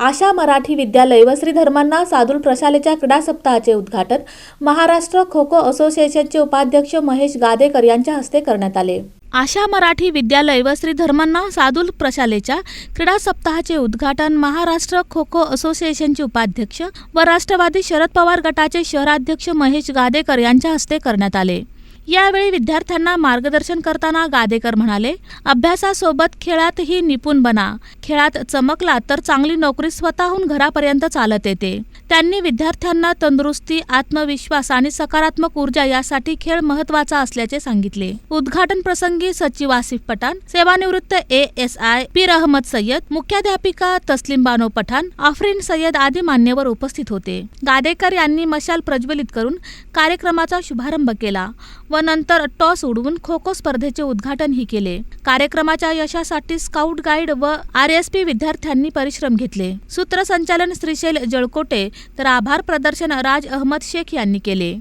आशा मराठी विद्यालय व श्री धर्मांना सादुल प्रशालेच्या क्रीडा सप्ताहाचे उद्घाटन महाराष्ट्र खो खो असोसिएशनचे उपाध्यक्ष महेश गादेकर यांच्या हस्ते करण्यात आले. आशा मराठी विद्यालय व श्री धर्मांना सादुल प्रशालेच्या क्रीडा सप्ताहाचे उद्घाटन महाराष्ट्र खो खो असोसिएशनचे उपाध्यक्ष व राष्ट्रवादी शरद पवार गटाचे शहराध्यक्ष महेश गादेकर यांच्या हस्ते करण्यात आले. यावेळी विद्यार्थ्यांना मार्गदर्शन करताना गादेकर म्हणाले अभ्यासासोबत खेळातही निपुण बना. खेळात चमकला तर चांगली नोकरी स्वतःहून घरापर्यंत चालत येते. त्यांनी विद्यार्थ्यांना तंदुरुस्ती आत्मविश्वास आणि सकारात्मक ऊर्जा यासाठी खेळ महत्त्वाचा असल्याचे सांगितले. उद्घाटन प्रसंगी सचिव आसिफ पठाण सेवानिवृत्त A S I Peer Ahmad Sayyad मुख्याध्यापिका तस्लीम बानो पठाण आफरीन सय्यद आदी मान्यवर उपस्थित होते. गादेकर यांनी मशाल प्रज्वलित करून कार्यक्रमाचा शुभारंभ केला. व नंतर टॉस उडवून खो खो स्पर्धेचे उद्घाटनही केले. कार्यक्रमाच्या यशासाठी स्काउट गाईड व आर एस पी विद्यार्थ्यांनी परिश्रम घेतले. सूत्रसंचालन श्रीशैल जळकोटे तर आभार प्रदर्शन राज अहमद शेख यांनी केले.